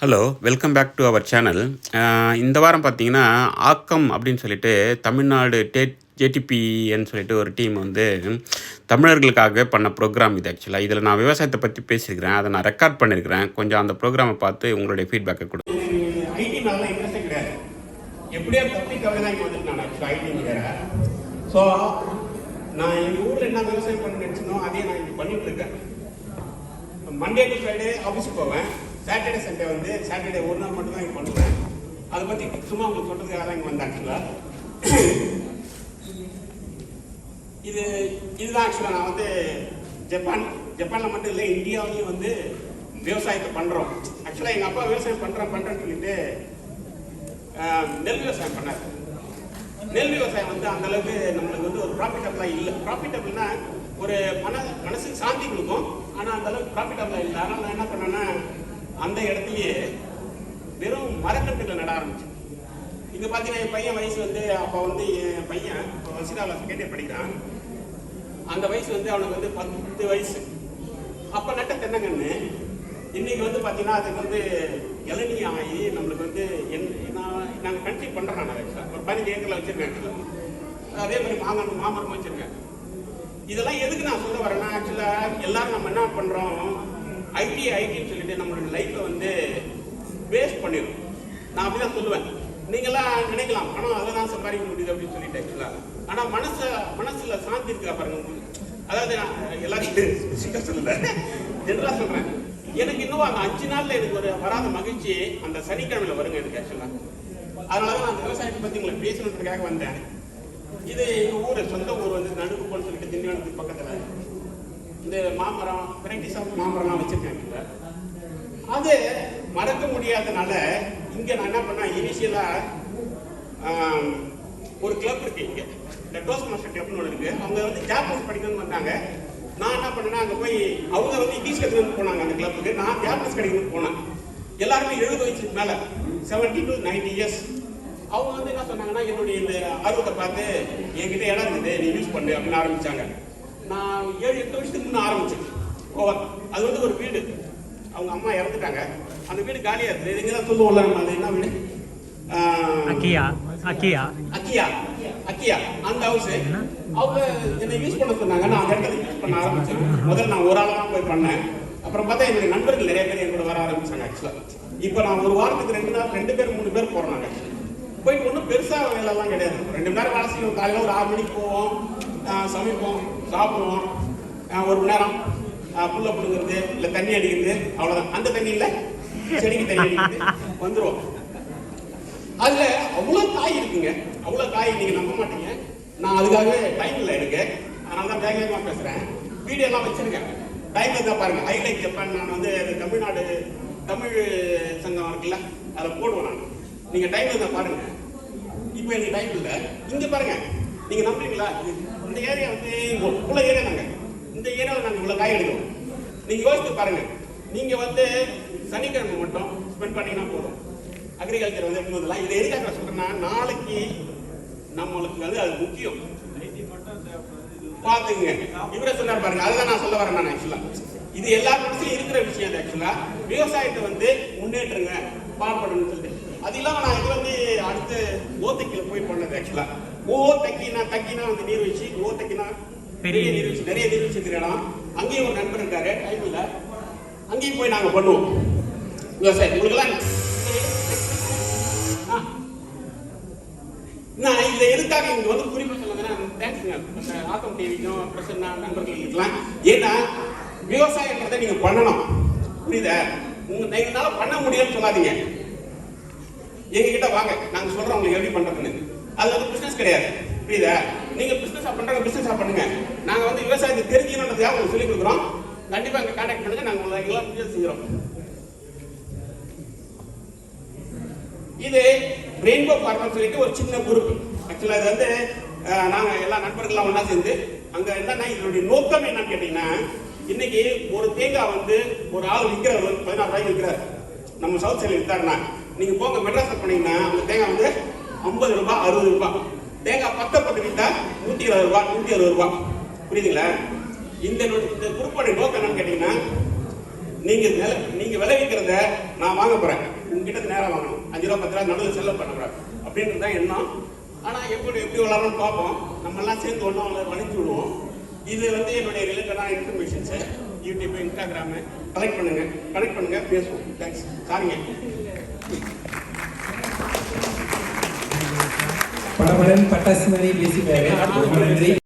Hello welcome back to our channel இந்த வாரம் பார்த்தீங்கன்னா ஆக்கம் அப்படின்னு சொல்லிட்டு தமிழ்நாடு டே ஜேடிபின்னு சொல்லிட்டு ஒரு டீம் வந்து தமிழர்களுக்காக பண்ண ப்ரோக்ராம் இது ஆக்சுவலாக இதில் நான் விவசாயத்தை பற்றி பேசியிருக்கிறேன். அதை நான் ரெக்கார்ட் பண்ணியிருக்கிறேன். கொஞ்சம் அந்த ப்ரோக்ராமை பார்த்து உங்களுடைய ஃபீட்பேக்கை கொடு. ஐடி மேல இன்ட்ரெஸ்டே கிடையாது. எப்படியோ தப்பி தவிர இங்கே வந்துட்டு நான் ஆக்சுவலாக ஐடி வேற ஸோ நான் எங்கள் ஊரில் என்ன விவசாயம் பண்ண நினச்சினோ அதே நான் இங்கே பண்ணிட்டு மண்டே டு ஃப்ரைடே ஆஃபீஸுக்கு போவேன். சாட்டர்டே சண்டே வந்து சாட்டர்டே ஒரு நாள் மட்டும்தான் இங்கே பண்ணுவேன். அதை பற்றி சும்மா உங்களுக்கு சொல்கிறதுக்காக தான் இங்கே வந்தேன் ஆக்சுவலாக இது இதுதான் ஆக்சுவலாக நான் வந்து ஜப்பான் ஜப்பானில் மட்டும் இல்லை இந்தியாவிலையும் வந்து விவசாயத்தை பண்ணுறோம் ஆக்சுவலாக எங்கள் அப்பா விவசாயம் பண்ணுறேன் பண்ணுறேன்னு சொல்லிட்டு நெல் விவசாயம் பண்ணார். நெல் விவசாயம் வந்து அந்த அளவுக்கு நம்மளுக்கு வந்து ஒரு ப்ராஃபிட்டபிளாக இல்லை. ப்ராஃபிட்டபிள்னா ஒரு மன மனசுக்கு சாந்தி கொடுக்கும். ஆனால் அந்த அளவுக்கு ப்ராஃபிட்டபிளாக இல்லை. அதனால் நான் என்ன பண்ணேன்னா அந்த இடத்துலயே வெறும் மரக்கட்டுகளை நட ஆரம்பிச்சு இங்க பாத்தீங்கன்னா என் பையன் வயசு வந்து அப்ப வந்து என் பையன் இப்போ வசிடாவில் செகண்ட் இயர் படிக்கிறான். அந்த வயசு வந்து அவனுக்கு வந்து பத்து வயசு. அப்ப நட்ட தென்னங்கன்னு இன்னைக்கு வந்து பாத்தீங்கன்னா அதுக்கு வந்து இளநீ ஆகி நம்மளுக்கு வந்து என் நான் நாங்கள் கண்டினியூ பண்ணுறோம் நான் ஒரு பதினஞ்சு ஏக்கரில் வச்சிருக்கேன் அதே மாதிரி மாமரம் மாமரம் வச்சிருக்கேன். இதெல்லாம் எதுக்கு நான் சொல்ல வரேன்னா ஆக்சுவலாக எல்லாரும் நம்ம என்ன பண்ணுறோம் ஐடி ஐடின்னு சொல்லிட்டு நம்மளோட லைஃப்பை வந்து வேஸ்ட் பண்ணிடும் நான் அப்படி தான் சொல்லுவேன். நீங்களாம் நினைக்கலாம் பணம் அதை தான் சம்பாதிக்க முடியுது அப்படின்னு சொல்லிட்டு ஆக்சுவலாக ஆனால் மனசை மனசில் சாந்தி இருக்கா பாருங்க உங்களுக்கு. அதாவது நான் எல்லாத்தையும் சொல்லுவேன் சொல்லல. ஜென்ரலாக சொல்கிறேன் எனக்கு இன்னும் அந்த அஞ்சு நாளில் எனக்கு ஒரு வராத மகிழ்ச்சி அந்த சனிக்கிழமையில் வருங்க எனக்கு ஆக்சுவலாக அதனால தான் நான் விவசாயத்தை பற்றி உங்களை பேசணுன்றதுக்காக வந்தேன். இது எங்கள் ஊர் சொந்த ஊர் வந்து நடுக்குப்போன்னு சொல்லிட்டு திண்டிவனத்துக்கு பக்கத்தில். இந்த மாமரம் வெரைட்டிஸ் ஆஃப் மாமரம்லாம் வச்சுருக்காங்க அது மறக்க முடியாதனால இங்கே நான் என்ன பண்ணேன் இனிஷியலாக ஒரு கிளப் இருக்கு இங்கே. இந்த டோஸ் மாஸ்டர் கிளப்னு ஒன்று இருக்குது அவங்க வந்து ஜாப்பனீஸ் படிக்கணும்னு வந்தாங்க. நான் என்ன பண்ணேன்னா அங்கே போய் அவங்க வந்து இங்கிலீஷ் கற்றுக்கணும்னு போனாங்க அந்த கிளப்புக்கு நான் ஜாப்பனீஸ் கிடைக்கணும்னு போனேன். எல்லாருமே எழுபது வயசுக்கு மேலே செவன்டி டு நைன்டி இயர்ஸ் அவங்க வந்து என்ன சொன்னாங்கன்னா என்னுடைய இந்த ஆர்வத்தை பார்த்து என்கிட்ட இடம் இருக்குது நீ யூஸ் பண்ணு அப்படின்னு ஆரம்பித்தாங்க நான் ஏழு எட்டு வருஷத்துக்கு முன்னே ஆரம்பிச்சேன். ஓவர் அது வந்து ஒரு வீடு. அவங்க அம்மா இறந்துட்டாங்க. அந்த வீடு காலியா இருக்குது. இங்கே தான் சொல்லுவோம்ல நம்ம அது என்ன வீடு? அக்கியா. அக்கியா. அக்கியா. அக்கியா. அந்த ஹவுஸ் அவங்க என்னை யூஸ் பண்ண சொன்னாங்க. நான் அந்த இடத்துல யூஸ் பண்ண ஆரம்பிச்சேன். முதல்ல நான் ஒரு ஆளா தான் போய் பண்ணேன். அப்புறம் பார்த்தா என்னுடைய நண்பர்கள் நிறைய பேர் என் வர ஆரம்பிச்சாங்க ஆக்சுவலாக இப்போ நான் ஒரு வாரத்துக்கு ரெண்டு நாள் ரெண்டு பேர் மூணு பேர் போறோம் நாங்கள் போயிட்டு ஒன்றும் பெருசா வேலைலாம் கிடையாது. ரெண்டு மணி நேரம் வேலை செய்வோம் காலையில் ஒரு ஆறு மணிக்கு போவோம். சமைப்போம் சாப்பிடுவோம் ஆஹ் ஒரு மணி நேரம். ஆஹ் புல்ல பிடுங்கிறது இல்லை தண்ணி அடிக்கிறது அவ்வளோதான் அந்த தண்ணி இல்லை. செடிக்கு தண்ணி அடிக்கிறது. வந்துருவோம். அதுல அவ்வளவு காய் இருக்குங்க. அவ்வளவு காய் நீங்க நம்ப மாட்டீங்க. நான் அதுக்காகவே டைம் இல்லை எனக்கு. அதனால தான் வேகமாக பேசுகிறேன் பேசுறேன். வீடியோ எல்லாம் வச்சிருக்கேன் டைம் இருந்தால் பாருங்க. ஹைலைட் ஜப்பான் நான் வந்து தமிழ்நாடு தமிழ் சங்கம் இருக்குல்ல அதை போடுவேன் நான். நீங்க டைம் இருந்தால் பாருங்க. இப்போ எனக்கு டைம் இல்லை. இங்கே பாருங்க. நீங்க நம்புறீங்களா? இது- இந்த ஏரியா வந்து இவ்வளோ ஏரியா நாங்க இந்த ஏரியாவில் நாங்க இவ்வளவு காய் எடுக்கிறோம். நீங்க யோசித்து பாருங்க. நீங்க வந்து சனிக்கிழமை மட்டும் ஸ்பெண்ட் பண்ணீங்கன்னா போதும். அக்ரிகல்ச்சர் வந்து இருந்ததுலாம் இதை எதுக்காக சொல்றேன்னா நாளைக்கு நம்மளுக்கு வந்து அது முக்கியம். பாத்துங்க இவரே சொன்னார் பாருங்க. அதுதான் நான் சொல்ல வரேன் நான் ஆக்சுவலா இது எல்லா மனசுலயும் இருக்கிற விஷயம் அது ஆக்சுவலா விவசாயத்தை வந்து முன்னேற்றுங்க. பாடுபடணும்னு சொல்லிட்டு. அது இல்லாம நான் இது வந்து அடுத்து ஓத்தைக்கில போய் பண்ணது ஆக்சுவலா ஓ தக்கினா தக்கினா வந்து நீர்வீழ்ச்சி ஓ தக்கினா பெரிய நீர்வீழ்ச்சி நிறைய நீர்வீழ்ச்சி இடம் அங்கேயும் ஒரு நண்பர் இருக்காரு டைம் இல்ல. அங்கேயும் போய் நாங்க பண்ணுவோம். விவசாயம் உங்களுக்கெல்லாம் ஆ. நான் இந்த எதுக்காக இங்க வந்து குறிப்பு சொல்லுங்கன்னா தேங்க்ஸ்ங்க ஆக்கம் டிவிக்கும் பிரசன்னா நண்பர்களுக்கெல்லாம் ஏன்னா விவசாயன்றதை நீங்க பண்ணணும். புரியுதா? உங்க எங்களால பண்ண முடியும்னு சொல்லாதீங்க. எங்க கிட்ட வாங்க. நாங்க சொல்றோம் உங்களுக்கு எப்படி பண்றதுன்னு. அது வந்து பிசினஸ் கிடையாது. புரியுதா? நீங்க பிஸ்னஸாக பண்றாங்க பிஸ்னஸாக பண்ணுங்க. நாங்க வந்து விவசாயத்தை தெரிஞ்சுக்கணுன்றதுக்காக உங்களுக்கு சொல்லி கொடுக்குறோம். கண்டிப்பா எங்க காண்டாக்ட் பண்ணுங்க. நாங்க உங்களுக்கு எல்லாம் முடியாது செஞ்சுறோம் இது ரெயின்போ பார்மர் சொல்லிட்டு ஒரு சின்ன குரூப் ஆக்சுவலாக இது வந்து நாங்கள் நாங்க எல்லா நண்பர்கள்லாம் ஒன்றா சேர்ந்து அங்க என்னன்னா இதனுடைய நோக்கம் என்னன்னு கேட்டீங்கன்னா இன்னைக்கு ஒரு தேங்காய் வந்து ஒரு ஆள் விற்கிறவர் வந்து பதினாறு ரூபாய்க்கு விற்கிறார். நம்ம சவுத் சைடில் விற்றாருன்னா நீங்க போங்க மெட்ராஸ் போனீங்கன்னா அந்த தேங்காய் வந்து ஐம்பது ரூபாய் அறுபது ரூபாய் தேங்காய் பக்கம் பத்து விற்றா நூற்றி இருபது ரூபாய் நூற்றி அறுபது ரூபாய் புரியுதுங்களா? இந்த இந்த குறிப்போட நோக்கம் என்னன்னு கேட்டீங்கன்னா நீங்க நில நீங்க விளைவிக்கிறத நான் வாங்க போறேன். உங்ககிட்ட நேரம் வாங்கணும். அஞ்சு ரூபா பத்து ரூபா நடுவில் செலவு பண்ணக்கூடாது அப்படின்றது தான் எண்ணம். ஆனா எப்படி எப்படி வளரணும்னு பார்ப்போம். நம்ம எல்லாம் சேர்ந்து ஒன்றா அவங்களை வளைச்சு விடுவோம். இது வந்து என்னுடைய ரிலேட்டடான இன்ஃபர்மேஷன்ஸை யூடியூப் இன்ஸ்டாகிராமு கலெக்ட் பண்ணுங்க. கனெக்ட் பண்ணுங்க. பேசுவோம். தேங்க்ஸ் சாரிங்க നമ്മുടെ പട്ടാശി മരി ബി സി